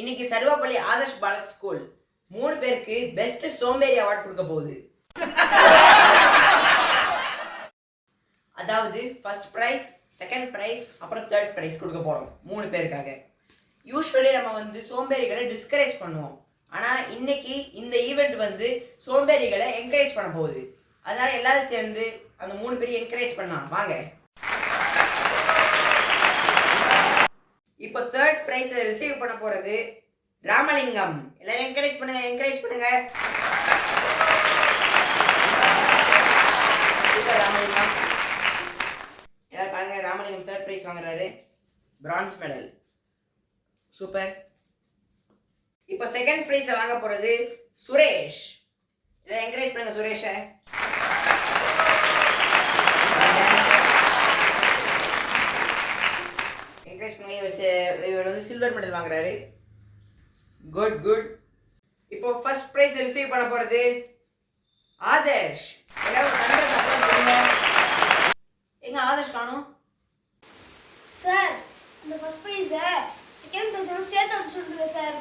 இன்னைக்கு சர்வப்பள்ளி ஆதர்ஷ் பாலக் ஸ்கூல். மூணு பேருக்கு பெஸ்ட் சோம்பேறி அவார்ட் கொடுக்க போகுது. அதாவது ஃபர்ஸ்ட் ப்ரைஸ் செகண்ட் ப்ரைஸ் அப்புறம் தேர்ட் ப்ரைஸ் கொடுக்க போகிறோம் மூணு பேருக்காக. யூஸ்வலி நம்ம வந்து சோம்பேறிகளை டிஸ்கரேஜ் பண்ணுவோம். ஆனால் இன்னைக்கு இந்த ஈவெண்ட் வந்து சோம்பேறிகளை என்கரேஜ் பண்ண போகுது. அதனால எல்லாரும் சேர்ந்து அந்த மூணு பேரையும் என்கரேஜ் பண்ணலாம். வாங்க. இப்போ ப்ரைஸ் ரிசீவ் பண்ண போறது ராமலிங்கம். எல்லாரும் என்கரேஜ் பண்ணுங்க என்கரேஜ் பண்ணுங்க. ராமலிங்கம். எல்லாரும் பாருங்க ராமலிங்கம் தேர்ட் ப்ரைஸ் வாங்குறாரு. Bronze medal super. இப்போ செகண்ட் ப்ரைஸ் வாங்க போறது சுரேஷ். எல்லாம் என்கரேஜ் பண்ணுங்க சுரேஷை என்கரேஜ் பண்ணுங்க இவர் வந்து சில்வர் மெடல் வாங்குறாரு. குட் குட் இப்போ ஃபர்ஸ்ட் ப்ரைஸ் ரிசீவ் பண்ண போறது ஆதர்ஷ் எங்க ஆதர்ஷ் காணும்? சார் இந்த ஃபர்ஸ்ட் ப்ரைஸை செகண்ட் ப்ரைஸோட சேர்த்து அனுப்பிச்சு விட்டுருங்க சார்.